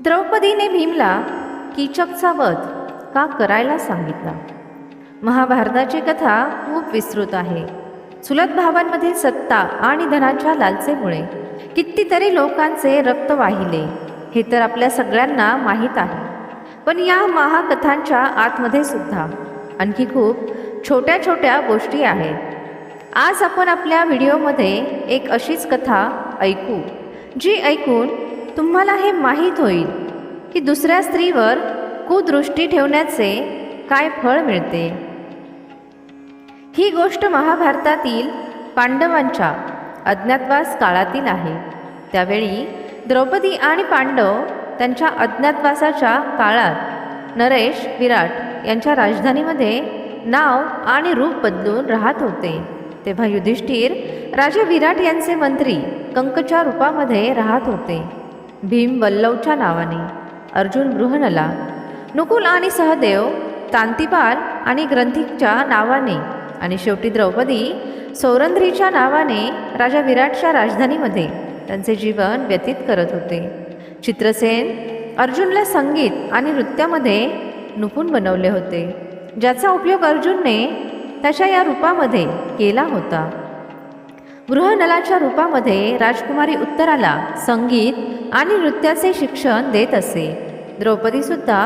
द्रौपदीने भीमला कीचकचा वध का करायला सांगितला? महाभारताची कथा खूप विस्तृत आहे. चुलत भावांमधील सत्ता आणि धनाच्या लालसेमुळे कितीतरी लोकांचे रक्त वाहिले हे तर आपल्या सगळ्यांना माहीत आहे. पण या महाकथांच्या आतमध्ये सुद्धा आणखी खूप छोट्या छोट्या गोष्टी आहेत. आज आपण आपल्या व्हिडिओमध्ये एक अशीच कथा ऐकू जी ऐकून तुम्हाला हे माहीत होईल की दुसऱ्या स्त्रीवर कुदृष्टी ठेवण्याचे काय फळ मिळते. ही गोष्ट महाभारतातील पांडवांच्या अज्ञातवास काळातील आहे. त्यावेळी द्रौपदी आणि पांडव त्यांच्या अज्ञातवासाच्या काळात नरेश विराट यांच्या राजधानीमध्ये नाव आणि रूप बदलून राहत होते. तेव्हा युधिष्ठिर राजा विराट यांचे मंत्री कंकच्या रूपामध्ये राहत होते. भीम वल्लवच्या नावाने. अर्जुन बृहणला नकुल आणि सहदेव तांतिपाल आणि ग्रंथिकच्या नावाने. आणि शेवटी द्रौपदी सौरंध्रीच्या नावाने राजा विराटच्या राजधानीमध्ये त्यांचे जीवन व्यतीत करत होते. चित्रसेन अर्जुनला संगीत आणि नृत्यामध्ये नुपून बनवले होते ज्याचा उपयोग अर्जुनने त्याच्या या रूपामध्ये केला होता. गृहनलाच्या रूपामध्ये राजकुमारी उत्तराला संगीत आणि नृत्याचे शिक्षण देत असे. द्रौपदीसुद्धा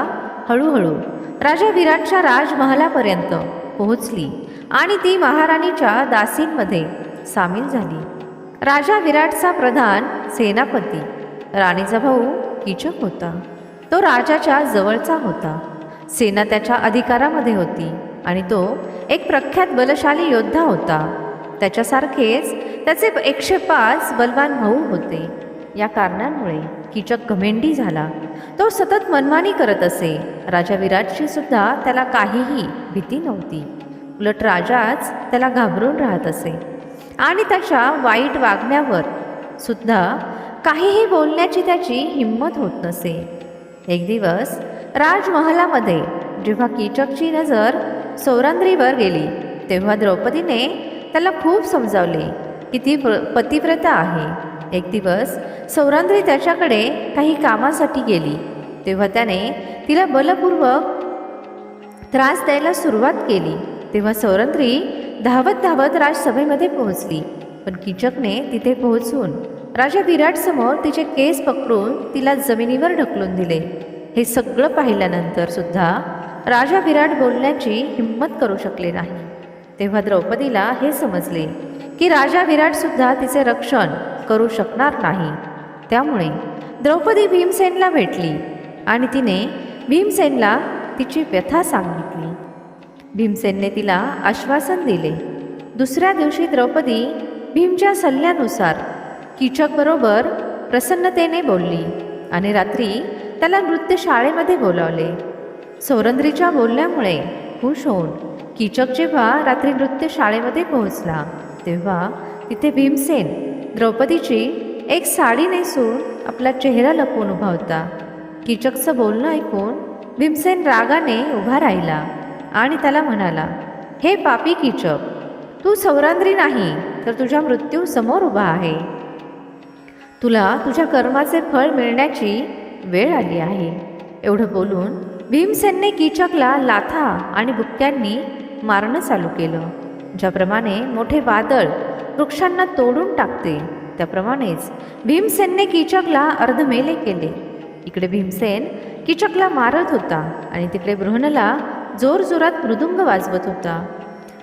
हळूहळू राजा विराटच्या राजमहालापर्यंत पोहोचली आणि ती महाराणीच्या दासींमध्ये सामील झाली. राजा विराटचा प्रधान सेनापती राणीचा भाऊ किचक होता. तो राजाच्या जवळचा होता. सेना त्याच्या अधिकारामध्ये होती आणि तो एक प्रख्यात बलशाली योद्धा होता. त्याच्यासारखेच त्याचे एकशे पाच बलवान भाऊ होते. या कारणांमुळे किचक घमेंडी झाला. तो सतत मनमानी करत असे. राजा विराटची सुद्धा त्याला काहीही भीती नव्हती. उलट राजाच त्याला घाबरून राहत असे. आणि त्याच्या वाईट वागण्यावर सुद्धा काहीही बोलण्याची त्याची हिंमत होत नसे. एक दिवस राजमहालामध्ये जेव्हा कीचकची नजर सौरांद्रीवर गेली तेव्हा द्रौपदीने त्याला खूप समजावले. की ती प्र पतिव्रता आहे. एक दिवस सौरांद्री त्याच्याकडे काही कामासाठी गेली. तेव्हा त्याने तिला बलपूर्वक त्रास द्यायला सुरुवात केली. तेव्हा सौरंद्री धावत धावत राजसभेमध्ये पोहोचली. पण किचकने तिथे पोहोचून राजा विराटसमोर तिचे केस पकडून तिला जमिनीवर ढकलून दिले. हे सगळं पाहिल्यानंतर सुद्धा राजा विराट बोलण्याची हिंमत करू शकले नाही. तेव्हा द्रौपदीला हे समजले की राजा विराटसुद्धा तिचे रक्षण करू शकणार नाही. त्यामुळे द्रौपदी भीमसेनला भेटली आणि तिने भीमसेनला तिची व्यथा सांगितली. भीमसेनने तिला आश्वासन दिले. दुसऱ्या दिवशी द्रौपदी भीमच्या सल्ल्यानुसार कीचकबरोबर प्रसन्नतेने बोलली आणि रात्री त्याला नृत्यशाळेमध्ये बोलावले. सौरंद्रीच्या बोलण्यामुळे खुश होऊन कीचक जेव्हा रात्री नृत्य शाळेमध्ये पोहोचला तेव्हा तिथे भीमसेन द्रौपदीची एक साडी नेसून आपला चेहरा लपवून उभा होता. कीचकचं बोलणं ऐकून भीमसेन रागाने उभा राहिला आणि त्याला म्हणाला हे पापी कीचक तू सौरांद्री नाही तर तुझ्या मृत्यू समोर उभा आहे. तुला तुझ्या कर्माचे फळ मिळण्याची वेळ आली आहे. एवढं बोलून भीमसेनने कीचकला लाथा आणि बुक्क्यांनी मारणं चालू केलं. ज्याप्रमाणे मोठे वादळ वृक्षांना तोडून टाकते त्याप्रमाणेच भीमसेनने कीचकला अर्धमेले केले. इकडे भीमसेन कीचकला मारत होता आणि तिकडे बृहणला जोरजोरात मृदुंग वाजवत होता.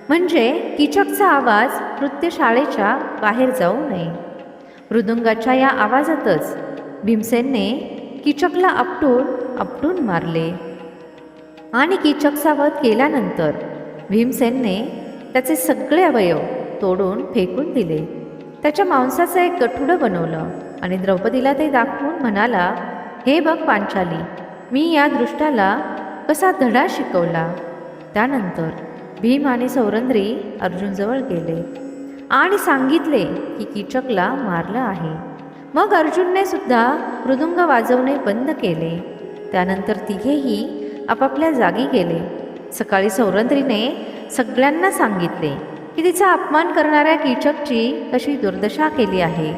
म्हणजे कीचकचा आवाज नृत्यशाळेच्या बाहेर जाऊ नये. मृदुंगाच्या या आवाजातच भीमसेनने कीचकला आपटून आपटून मारले. आणि किचक वध केल्यानंतर भीमसेनने त्याचे सगळे अवयव तोडून फेकून दिले. त्याच्या मांसाचं एक गठुडं बनवलं आणि द्रौपदीला ते दाखवून म्हणाला हे बघ पांचाली मी या दृष्टाला कसा धडा शिकवला. त्यानंतर भीम आणि सौरंद्री अर्जुनजवळ गेले आणि सांगितले की कीचकला मारलं आहे. मग अर्जुनने सुद्धा मृदुंग वाजवणे बंद केले. त्यानंतर तिघेही आपापल्या जागी गेले. सकाळी सौरंद्रीने सगळ्यांना सांगितले की तिचा अपमान करणाऱ्या कीचकची कशी दुर्दशा केली आहे.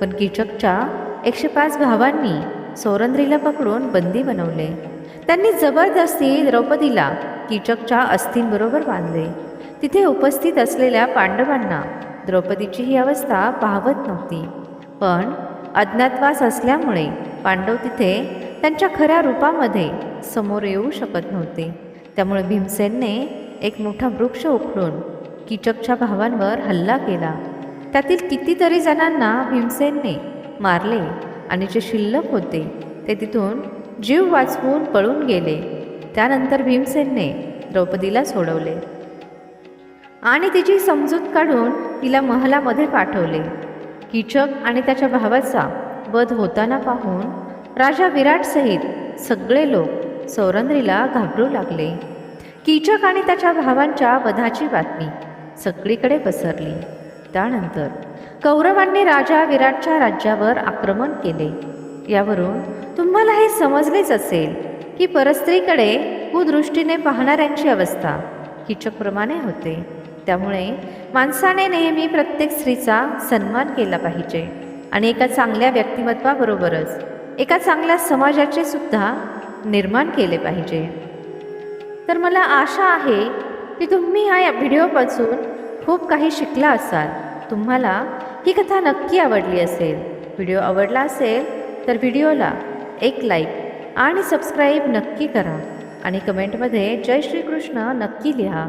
पण कीचकच्या एकशे पाच भावांनी सौरंद्रीला पकडून बंदी बनवले. त्यांनी जबरदस्ती द्रौपदीला कीचकच्या अस्थींबरोबर बांधले. तिथे उपस्थित असलेल्या पांडवांना द्रौपदीची ही अवस्था पाहवत नव्हती. पण अज्ञातवास असल्यामुळे पांडव तिथे त्यांच्या खऱ्या रूपामध्ये समोर येऊ शकत नव्हते. त्यामुळे भीमसेनने एक मोठा वृक्ष उखडून कीचकच्या भावांवर हल्ला केला. त्यातील कितीतरी जणांना भीमसेनने मारले आणि जे शिल्लक होते ते तिथून जीव वाचवून पळून गेले. त्यानंतर भीमसेनने द्रौपदीला सोडवले आणि तिची समजूत काढून तिला महलामध्ये पाठवले. कीचक आणि त्याच्या भावाचा वध होताना पाहून राजा विराटसहित सगळे लोक सौरंद्रीला घाबरू लागले. कीचक आणि त्याच्या भावांच्या वधाची बातमी सगळीकडे पसरली. त्यानंतर कौरवांनी राजा विराटच्या राज्यावर आक्रमण केले. यावरून तुम्हाला हे समजलेच असेल की परस्त्रीकडे कुदृष्टीने पाहणाऱ्यांची अवस्था कीचकप्रमाणे होते. त्यामुळे माणसाने नेहमी प्रत्येक स्त्रीचा सन्मान केला पाहिजे आणि एका चांगल्या व्यक्तिमत्वाबरोबरच एका चांगल्या समाजाचे सुद्धा निर्माण केले पाहिजे. तर मला आशा आहे की तुम्ही ह्या व्हिडिओपासून खूप काही शिकला असाल. तुम्हाला ही कथा नक्की आवडली असेल. व्हिडिओ आवडला असेल तर व्हिडिओला एक लाईक आणि सबस्क्राईब नक्की करा. आणि कमेंटमध्ये जय श्रीकृष्ण नक्की लिहा.